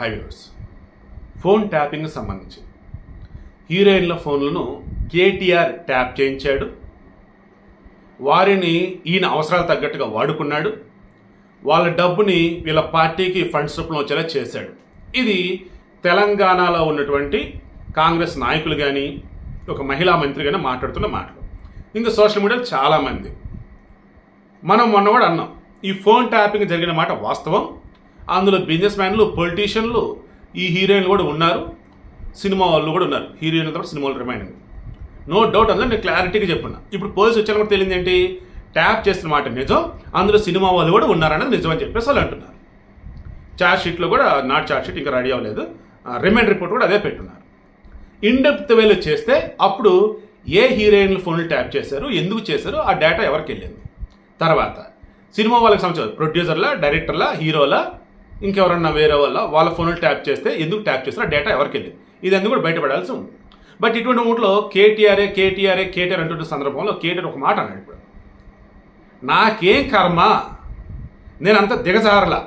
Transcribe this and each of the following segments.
Highways phone tapping సంబంధించి. హీరోయిన్ల ఫోన్లను కేటీఆర్ ట్యాప్ చేయించాడు. వారిని ఈయన అవసరాలు తగ్గట్టుగా వాడుకున్నాడు. వాళ్ళ డబ్బుని వీళ్ళ పార్టీకి ఫండ్స్ రూపంలో వచ్చేలా చేశాడు. ఇది తెలంగాణలో ఉన్నటువంటి కాంగ్రెస్ నాయకులు కానీ ఒక మహిళా మంత్రి కానీ మాట్లాడుతున్న మాటలు. ఇంకా సోషల్ మీడియాలో చాలామంది మనం మొన్న కూడా అన్నాం ఈ ఫోన్ ట్యాపింగ్ జరిగిన మాట వాస్తవం అందులో బిజినెస్ మ్యాన్లు పొలిటీషియన్లు ఈ హీరోయిన్లు కూడా ఉన్నారు. సినిమా వాళ్ళు కూడా ఉన్నారు. హీరోయిన్లతో తర్వాత సినిమాలు రిమైండింగ్ నో డౌట్ అందులో నేను క్లారిటీగా చెప్పున్నా ఇప్పుడు పోలీసు వచ్చాక కూడా తెలియదు ఏంటి? ట్యాప్ చేసిన మాట నిజం. అందులో సినిమా వాళ్ళు కూడా ఉన్నారనేది నిజం అని చెప్పేసి వాళ్ళు అంటున్నారు. చార్జ్ షీట్లో కూడా నాట్ చార్జ్ షీట్ ఇంకా రెడీ అవ్వలేదు. రిమైండ్ రిపోర్ట్ కూడా అదే పెట్టున్నారు. ఇన్డెప్త్ వేలో చేస్తే అప్పుడు ఏ హీరోయిన్లు ఫోన్లు ట్యాప్ చేశారు ఎందుకు చేశారు ఆ డేటా ఎవరికి వెళ్ళింది? తర్వాత సినిమా వాళ్ళకి సంబంధించిన ప్రొడ్యూసర్ల డైరెక్టర్లా హీరోలా ఇంకెవరన్నా వేరే వాళ్ళ వాళ్ళ ఫోన్లు ట్యాప్ చేస్తే ఎందుకు ట్యాప్ చేస్తారో డేటా ఎవరికి వెళ్ళింది ఇది అందుకు కూడా బయటపడాల్సి ఉంది. బట్ ఇటువంటి ఊట్లో కేటీఆర్ఏ కేటీఆర్ఏ కేటీఆర్ అంటున్న సందర్భంలో కేటీఆర్ ఒక మాట అన్నాడు ఇప్పుడు. నాకేం కర్మ? నేను అంత దిగజారలా.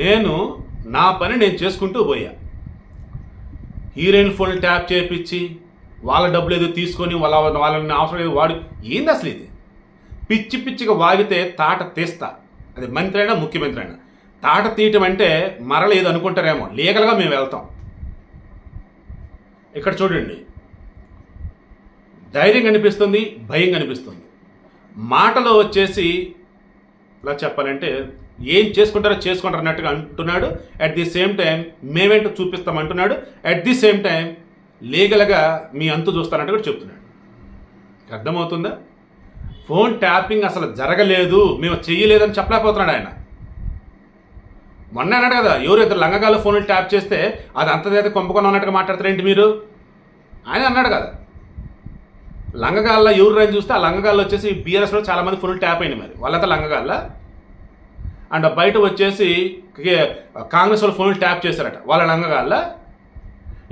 నేను నా పని నేను చేసుకుంటూ పోయా. హీరోయిన్ ఫోన్ ట్యాప్ చేయించి వాళ్ళ డబ్బులు ఏదో తీసుకొని వాళ్ళ వాళ్ళని అవసరం లేదు వాడు ఏంది అసలు ఇది? పిచ్చి పిచ్చిగా వాగితే తాట తీస్తా. అది మంత్రి అయినా ముఖ్యమంత్రి అయినా తాట తీయటం అంటే మరల ఏదో అనుకుంటారేమో. లీగల్గా మేము వెళ్తాం. ఇక్కడ చూడండి. ధైర్యం కనిపిస్తుంది భయం కనిపిస్తుంది. మాటలో వచ్చేసి ఇలా చెప్పాలంటే ఏం చేసుకుంటారో చేసుకుంటారు అన్నట్టుగా అంటున్నాడు. అట్ ది సేమ్ టైం మేమేంటో చూపిస్తాం అంటున్నాడు అట్ ది సేమ్ టైం లీగల్గా మీ అంతు చూస్తారన్నట్టు కూడా చెప్తున్నాడు. అర్థమవుతుందా? ఫోన్ ట్యాపింగ్ అసలు జరగలేదు మేము చెయ్యలేదని చెప్పలేకపోతున్నాడు ఆయన. మొన్న అన్నాడు కదా ఎవరు ఇద్దరు లంగగాల ఫోన్లు ట్యాప్ చేస్తే అది అంతదైతే కొంపకొని ఉన్నట్టుగా మాట్లాడతారేంటి మీరు? ఆయన అన్నాడు కదా. లంగగాల్లో ఎవరు రైన్ చూస్తే ఆ లంగగాల్లో వచ్చేసి బీఆర్ఎస్లో చాలా మంది ఫోన్లు ట్యాప్ అయింది మరి. వాళ్ళంతా లంగగాల్ల అండ్ బయట వచ్చేసి కాంగ్రెస్ వాళ్ళు ఫోన్లు ట్యాప్ చేశారట వాళ్ళ లంగగాల్ల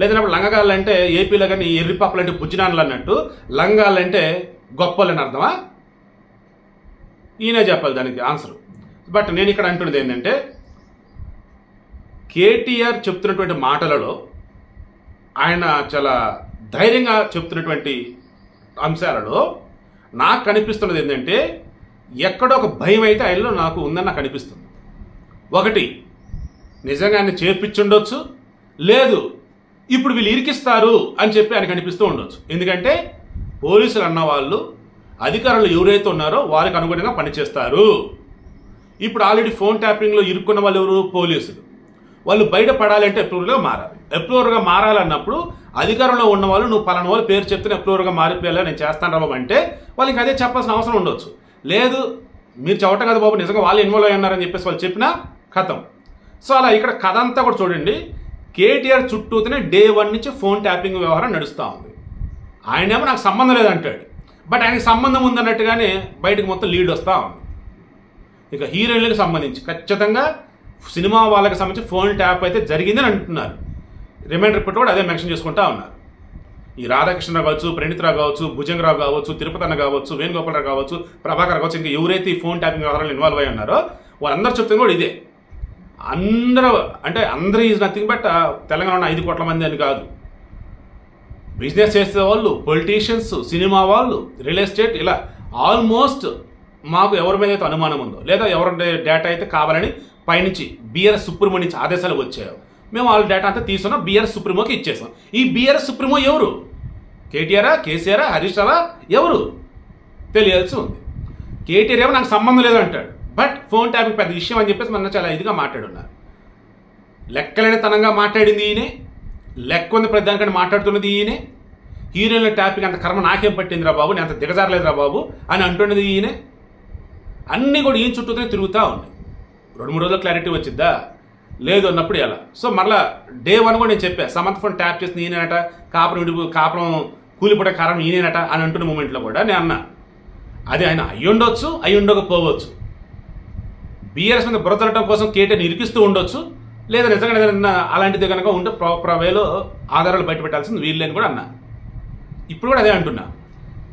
లేదన్నప్పుడు లంగగాళ్ళు అంటే ఏపీలో కానీ ఎర్రిపాపలు అంటే బుజ్జినాన్లు అన్నట్టు లంగాళ్ళు అంటే అని అర్థమా? ఈయనే చెప్పాలి దానికి ఆన్సర్ బట్ నేను ఇక్కడ అంటున్నది ఏంటంటే కేటీఆర్ చెప్తున్నటువంటి మాటలలో ఆయన చాలా ధైర్యంగా చెప్తున్నటువంటి అంశాలలో నాకు కనిపిస్తున్నది ఏంటంటే ఎక్కడో ఒక భయం అయితే ఆయనలో నాకు ఉందని నాకు అనిపిస్తుంది. ఒకటి నిజంగా ఆయన చేర్పించుండొచ్చు లేదు ఇప్పుడు వీళ్ళు ఇరికిస్తారు అని చెప్పి ఆయనకు అనిపిస్తూ ఉండొచ్చు. ఎందుకంటే పోలీసులు అన్న వాళ్ళు అధికారులు ఎవరైతే ఉన్నారో వారికి అనుగుణంగా పనిచేస్తారు. ఇప్పుడు ఆల్రెడీ ఫోన్ ట్యాపింగ్లో ఇరుక్కున్న వాళ్ళు ఎవరు? పోలీసులు. వాళ్ళు బయటపడాలంటే పడాలంటే మారాలి. అప్రూవర్గా మారాలన్నప్పుడు అధికారంలో ఉన్న వాళ్ళు నువ్వు పలానా వాళ్ళు పేరు చెప్తే ఎప్లోర్గా మారిపోయేలా నేను చేస్తాను రాబాబు అంటే వాళ్ళకి అదే చెప్పాల్సిన అవసరం ఉండొచ్చు. లేదు మీరు చెప్పటం కదా బాబు నిజంగా వాళ్ళు ఇన్వాల్వ్ అయ్యారని చెప్పేసి వాళ్ళు చెప్పినా కథం. సో అలా ఇక్కడ కథ అంతా కూడా చూడండి. కేటీఆర్ చుట్టూతోనే డే వన్ నుంచి ఫోన్ ట్యాపింగ్ వ్యవహారం నడుస్తూ ఉంది. ఆయనేమో నాకు సంబంధం లేదంటాడు. బట్ ఆయనకి సంబంధం ఉందన్నట్టుగానే బయటకు మొత్తం లీడ్ వస్తూ ఉంది. ఇక హీరోయిన్లకు సంబంధించి ఖచ్చితంగా సినిమా వాళ్ళకి సంబంధించి ఫోన్ ట్యాప్ అయితే జరిగిందని అంటున్నారు. రిమైండర్ రిపోర్ట్ కూడా అదే మెన్షన్ చేసుకుంటా ఉన్నారు. ఈ రాధాకృష్ణరావు కావచ్చు ప్రణీత్రావు కావచ్చు భుజంగరావు కావచ్చు తిరుపతి అన్న కావచ్చు వేణుగోపాలరావు కావచ్చు ప్రభాకర్ కావచ్చు ఇంకా ఎవరైతే ఈ ఫోన్ ట్యాపింగ్ వ్యవహారాలు ఇన్వాల్వ్ అయి ఉన్నారో వాళ్ళందరూ చెప్తుంది కూడా ఇదే. అందరూ అంటే అందరూ ఈజ్ నథింగ్ బట్ తెలంగాణ ఉన్న ఐదు కోట్ల మంది అని కాదు. బిజినెస్ చేసే వాళ్ళు పొలిటీషియన్స్ సినిమా వాళ్ళు రియల్ ఎస్టేట్ ఇలా ఆల్మోస్ట్ మాకు ఎవరి మీద అయితే అనుమానం ఉందో లేదా ఎవరి డేటా అయితే కావాలని పైనుంచి బిఆర్ సుప్రీమో నుంచి ఆదేశాలు వచ్చాయో మేము వాళ్ళ డేటా అంతా తీసుకున్నాం బిఆర్ సుప్రీమోకి ఇచ్చేసాం. ఈ బిఆర్ సుప్రీమో ఎవరు? కేటీఆరా కేసీఆరా హరీష్ రావా ఎవరు? తెలియాల్సి ఉంది. కేటీఆర్ ఏమో నాకు సంబంధం లేదు అంటాడు. బట్ ఫోన్ ట్యాపింగ్ పెద్ద విషయం అని చెప్పేసి మొన్న చాలా ఇదిగా మాట్లాడున్నారు. లెక్కలేనితనంగా మాట్లాడింది ఈయనే. లెక్క ఉంది ప్రతి దానికంటే మాట్లాడుతున్నది ఈయనే. హీరోయిన్ల టాపిక్ అంత కర్మ నాకేం పట్టిందిరా బాబు? నేను అంత దిగజారలేదురా బాబు? అని అంటున్నది ఈయనే. అన్నీ కూడా ఈయన చుట్టూనే తిరుగుతూ ఉన్నాయి. రెండు మూడు రోజులు క్లారిటీ వచ్చిద్దా? లేదు అన్నప్పుడు ఎలా? సో మరలా డే వన్ కూడా నేను చెప్పా సమంత్ ఫోన్ ట్యాప్ చేసిన ఈయనట కాపురం విడిపో కాపురం కూలిపడే కారణం ఈయనట అని అంటున్న మూమెంట్లో కూడా నేను అన్నా. అది ఆయన అయ్యుండొచ్చు అయ్యి ఉండకపోవచ్చు. బీఆర్ఎస్ మీద బురదలటం కోసం కేటీఆర్ ఇరికిస్తూ ఉండొచ్చు. లేదా నిజంగా ఏదైనా అలాంటిది కనుక ఉంటే ప్రాపర్ వేలో ఆధారాలు బయట పెట్టాల్సింది వీళ్ళని కూడా అన్నా. ఇప్పుడు కూడా అదే అంటున్నా.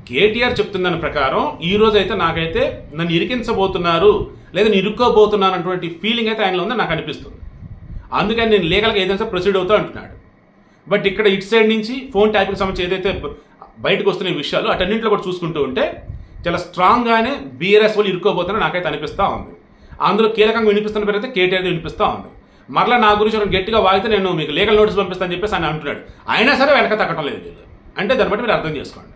కేటీఆర్ చెప్తున్న ప్రకారం ఈ రోజైతే అయితే నాకైతే నన్ను ఇరికించబోతున్నారు లేదా నేను ఇరుక్కోబోతున్నాను అటువంటి ఫీలింగ్ అయితే ఆయనలో ఉందని నాకు అనిపిస్తుంది. అందుకని నేను లీగల్గా ఏదైనా సరే ప్రొసీడ్ అవుతా అంటున్నాడు. బట్ ఇక్కడ ఇటు సైడ్ నుంచి ఫోన్ ట్యాపింగ్ సంబంధించి ఏదైతే బయటకు వస్తున్న విషయాలు అటన్నింటిలో కూడా చూసుకుంటూ ఉంటే చాలా స్ట్రాంగ్గానే బీఆర్ఎస్ వాళ్ళు ఇరుక్కోబోతున్నా నాకైతే అనిపిస్తూ ఉంది. అందులో కీలకంగా వినిపిస్తున్న పేరు అయితే కేటీఆర్ వినిపిస్తూ ఉంది. మరలా నా గురించి ఎవరైనా గట్టిగా వాగితే నేను మీకు లీగల్ నోటీస్ పంపిస్తాను చెప్పేసి ఆయన అంటున్నాడు. అయినా సరే వెనక తగ్గటం లేదు. అంటే దాన్ని బట్టి మీరు అర్థం చేసుకోండి.